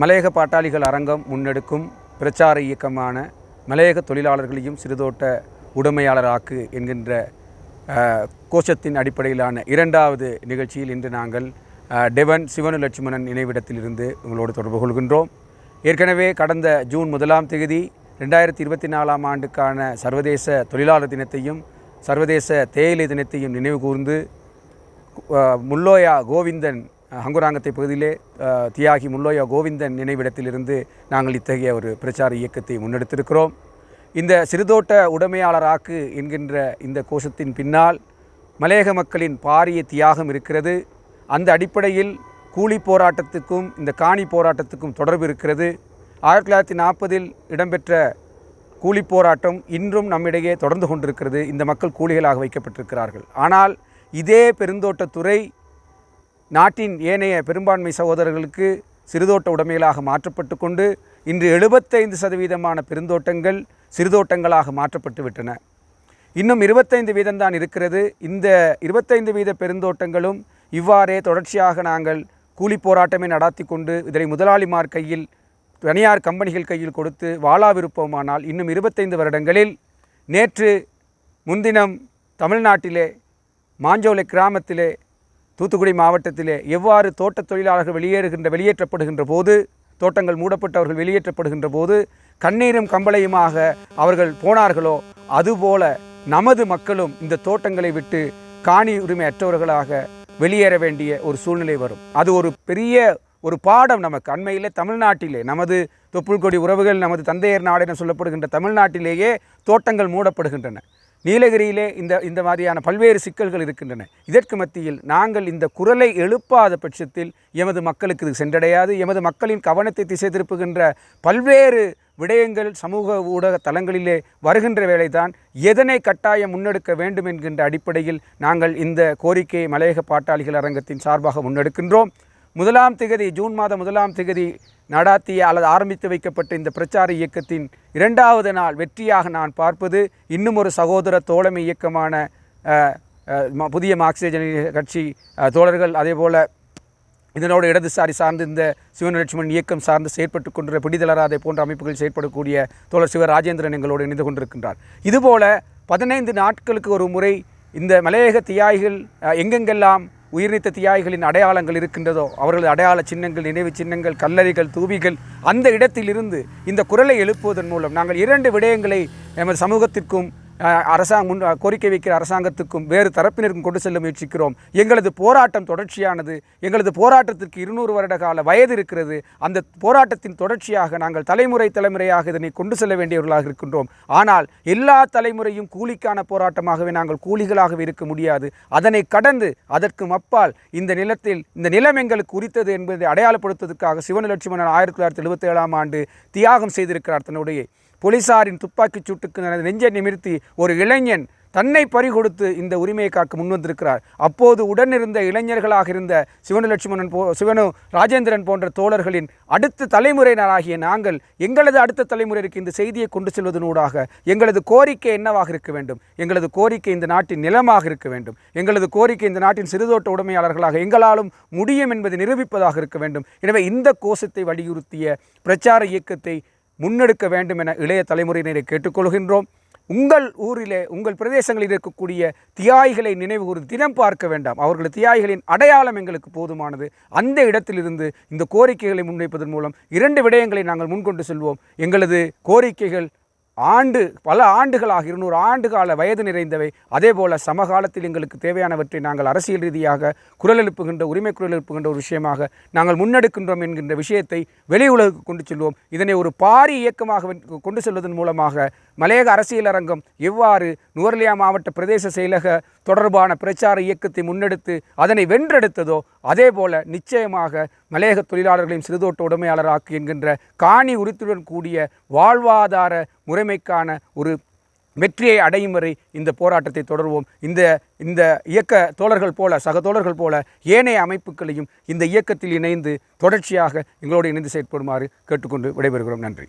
மலையக பாட்டாளிகள் அரங்கம் முன்னெடுக்கும் பிரச்சார இயக்கமான மலையக தொழிலாளர்களையும் சிறுதோட்ட உடைமையாளராக்கு என்கின்ற கோஷத்தின் அடிப்படையிலான இரண்டாவது நிகழ்ச்சியில் இன்று நாங்கள் டெவன் சிவனு லட்சுமணன் நினைவிடத்திலிருந்து உங்களோடு தொடர்பு கொள்கின்றோம். ஏற்கனவே கடந்த ஜூன் முதலாம் தேதி ரெண்டாயிரத்தி இருபத்தி நாலாம் ஆண்டுக்கான சர்வதேச தொழிலாளர் தினத்தையும் சர்வதேச தேயிலை தினத்தையும் நினைவு கூர்ந்து முல்லோயா கோவிந்தன் ஹங்குராங்கத்தை பகுதியிலே தியாகி முல்லோயா கோவிந்தன் நினைவிடத்திலிருந்து நாங்கள் இத்தகைய ஒரு பிரச்சார இயக்கத்தை முன்னெடுத்திருக்கிறோம். இந்த சிறுதோட்ட உடைமையாளராக்கு என்கின்ற இந்த கோஷத்தின் பின்னால் மலையக மக்களின் பாரிய தியாகம் இருக்கிறது. அந்த அடிப்படையில் கூலி போராட்டத்துக்கும் இந்த காணி போராட்டத்துக்கும் தொடர்பு இருக்கிறது. ஆயிரத்தி தொள்ளாயிரத்தி நாற்பதில் இடம்பெற்ற கூலி போராட்டம் இன்றும் நம்மிடையே தொடர்ந்து கொண்டிருக்கிறது. இந்த மக்கள் கூலிகளாக வைக்கப்பட்டிருக்கிறார்கள். ஆனால் இதே பெருந்தோட்டத்துறை நாட்டின் ஏனைய பெரும்பான்மை சகோதரர்களுக்கு சிறுதோட்ட உடைமைகளாக மாற்றப்பட்டு கொண்டு இன்று எழுபத்தைந்து சதவீதமான பெருந்தோட்டங்கள் சிறுதோட்டங்களாக மாற்றப்பட்டு விட்டன. இன்னும் இருபத்தைந்து வீதம்தான் இருக்கிறது. இந்த இருபத்தைந்து வீத பெருந்தோட்டங்களும் இவ்வாறே தொடர்ச்சியாக நாங்கள் கூலி போராட்டமே நடாத்தி கொண்டு இதனை முதலாளிமார் கையில் தனியார் கம்பெனிகள் கையில் கொடுத்து வாழாவிருப்போமானால் இன்னும் இருபத்தைந்து வருடங்களில் நேற்று முன்தினம் தமிழ்நாட்டிலே மாஞ்சோலை கிராமத்திலே தூத்துக்குடி மாவட்டத்திலே எவ்வாறு தோட்டத் தொழிலாளர்கள் வெளியேறுகின்ற வெளியேற்றப்படுகின்ற போது தோட்டங்கள் மூடப்பட்டவர்கள் வெளியேற்றப்படுகின்ற போது கண்ணீரும் கம்பளையுமாக அவர்கள் போனார்களோ அதுபோல நமது மக்களும் இந்த தோட்டங்களை விட்டு காணி உரிமை அற்றவர்களாக வெளியேற வேண்டிய ஒரு சூழ்நிலை வரும். அது ஒரு பெரிய ஒரு பாடம் நமக்கு. அண்மையில் தமிழ்நாட்டிலே நமது தொப்புள்கொடி உறவுகள் நமது தந்தையர் நாடு என சொல்லப்படுகின்ற தமிழ்நாட்டிலேயே தோட்டங்கள் மூடப்படுகின்றன. நீலகிரியிலே இந்த இந்த மாதிரியான பல்வேறு சிக்கல்கள் இருக்கின்றன. இதற்கு மத்தியில் நாங்கள் இந்த குரலை எழுப்பாத பட்சத்தில் எமது மக்களுக்கு இது சென்றடையாது. எமது மக்களின் கவனத்தை திசை திருப்புகின்ற பல்வேறு விடயங்கள் சமூக ஊடக தளங்களிலே வருகின்ற வேளைதான் எதனை கட்டாயம் முன்னெடுக்க வேண்டும் என்கின்ற அடிப்படையில் நாங்கள் இந்த கோரிக்கையை மலையக பாட்டாளிகள் அரங்கத்தின் சார்பாக முன்னெடுக்கின்றோம். முதலாம் திகதி ஜூன் மாதம் முதலாம் திகதி நடாத்திய அல்லது ஆரம்பித்து வைக்கப்பட்ட இந்த பிரச்சார இயக்கத்தின் இரண்டாவது நாள் வெற்றியாக நான் பார்ப்பது இன்னும் ஒரு சகோதர தோழமை இயக்கமான புதிய மார்க்சிய கட்சி தோழர்கள் அதேபோல இதனோடு இடதுசாரி சார்ந்து இந்த சிவனலட்சுமன் இயக்கம் சார்ந்து செயற்பட்டு கொண்டிருந்த பிடிதளராதை போன்ற அமைப்புகள் செயற்படக்கூடிய தோழர் சிவ ராஜேந்திரன் எங்களோடு இணைந்து கொண்டிருக்கின்றார். இதுபோல பதினைந்து நாட்களுக்கு ஒரு முறை இந்த மலையக தியாகிகள் எங்கெங்கெல்லாம் உயிர்நீத்த தியாகிகளின் அடையாளங்கள் இருக்கின்றதோ அவர்களது அடையாள சின்னங்கள் நினைவு சின்னங்கள் கல்லறைகள் தூவிகள் அந்த இடத்திலிருந்து இந்த குரலை எழுப்புவதன் மூலம் நாங்கள் இரண்டு விடயங்களை எமது சமூகத்திற்கும் அரசாங்க முன் கோரிக்கை வைக்கிற அரசாங்கத்துக்கும் வேறு தரப்பினருக்கும் கொண்டு செல்ல முயற்சிக்கிறோம். எங்களது போராட்டம் தொடர்ச்சியானது. எங்களது போராட்டத்திற்கு இருநூறு வருட கால வயது இருக்கிறது. அந்த போராட்டத்தின் தொடர்ச்சியாக நாங்கள் தலைமுறை தலைமுறையாக இதனை கொண்டு செல்ல வேண்டியவர்களாக இருக்கின்றோம். ஆனால் எல்லா தலைமுறையும் கூலிக்கான போராட்டமாகவே நாங்கள் கூலிகளாகவே இருக்க முடியாது. அதனை கடந்து அதற்கும் அப்பால் இந்த நிலத்தில் இந்த நிலம் எங்களுக்கு உரித்தது என்பதை அடையாளப்படுத்துவதற்காக சிவனலட்சுமணன் ஆயிரத்தி தொள்ளாயிரத்தி எழுபத்தி ஏழாம் ஆண்டு தியாகம் செய்திருக்கிறார் தன்னுடைய. போலீசாரின் துப்பாக்கிச் சூட்டுக்கு நெஞ்சை நிமிர்த்தி ஒரு இளைஞன் தன்னை பறிகொடுத்து இந்த உரிமையை காக்க முன்வந்திருக்கிறார். அப்போது உடனிருந்த இளைஞர்களாக இருந்த சிவனலட்சுமணன் போ சிவனு ராஜேந்திரன் போன்ற தோழர்களின் அடுத்த தலைமுறையினராகிய நாங்கள் எங்களது அடுத்த தலைமுறைக்கு இந்த செய்தியை கொண்டு செல்வதனூடாக எங்களது கோரிக்கை என்னவாக இருக்க வேண்டும்? எங்களது கோரிக்கை இந்த நாட்டின் நிலமாக இருக்க வேண்டும். எங்களது கோரிக்கை இந்த நாட்டின் சிறுதோட்ட உடைமையாளர்களாக எங்களாலும் முடியும் என்பதை நிரூபிப்பதாக இருக்க வேண்டும். எனவே இந்த கோஷத்தை வலியுறுத்திய பிரச்சார இயக்கத்தை முன்னெடுக்க வேண்டும் என இளைய தலைமுறையினரை கேட்டுக்கொள்கின்றோம். உங்கள் ஊரிலே உங்கள் பிரதேசங்களில் இருக்கக்கூடிய தியாய்களை நினைவு கூர்ந்து தினம் பார்க்க வேண்டாம். அவர்கள் தியாய்களின் அடையாளம் எங்களுக்கு போதுமானது. அந்த இடத்திலிருந்து இந்த கோரிக்கைகளை முன்வைப்பதன் மூலம் இரண்டு விடயங்களை நாங்கள் முன்கொண்டு செல்வோம். எங்களது கோரிக்கைகள் ஆண்டு பல ஆண்டுகளாக இருநூறு ஆண்டு கால வயது நிறைந்தவை. அதேபோல சமகாலத்தில் எங்களுக்கு தேவையானவற்றை நாங்கள் அரசியல் ரீதியாக குரல் எழுப்புகின்ற உரிமை குரல் எழுப்புகின்ற ஒரு விஷயமாக நாங்கள் முன்னெடுக்கின்றோம் என்கின்ற விஷயத்தை வெளி உலகுக்கு கொண்டு செல்வோம். இதனை ஒரு பாரி இயக்கமாக கொண்டு செல்வதன் மூலமாக மலையக அரசியல் அரங்கம் எவ்வாறு நுவர்லியா மாவட்ட பிரதேச செயலக தொடர்பான பிரச்சார இயக்கத்தை முன்னெடுத்து அதனை வென்றெடுத்ததோ அதே போல நிச்சயமாக மலையக தொழிலாளர்களையும் சிறுதோட்ட உடைமையாளராக்கு என்கின்ற காணி உரித்துடன் கூடிய வாழ்வாதார முறைமைக்கான ஒரு வெற்றியை அடையும் வரை இந்த போராட்டத்தை தொடர்வோம். இந்த இந்த இயக்க தோழர்கள் போல சக தோழர்கள் போல ஏனைய அமைப்புகளையும் இந்த இயக்கத்தில் இணைந்து தொடர்ச்சியாக எங்களோடு இணைந்து செயற்படுமாறு கேட்டுக்கொண்டு விடைபெறுகிறோம். நன்றி.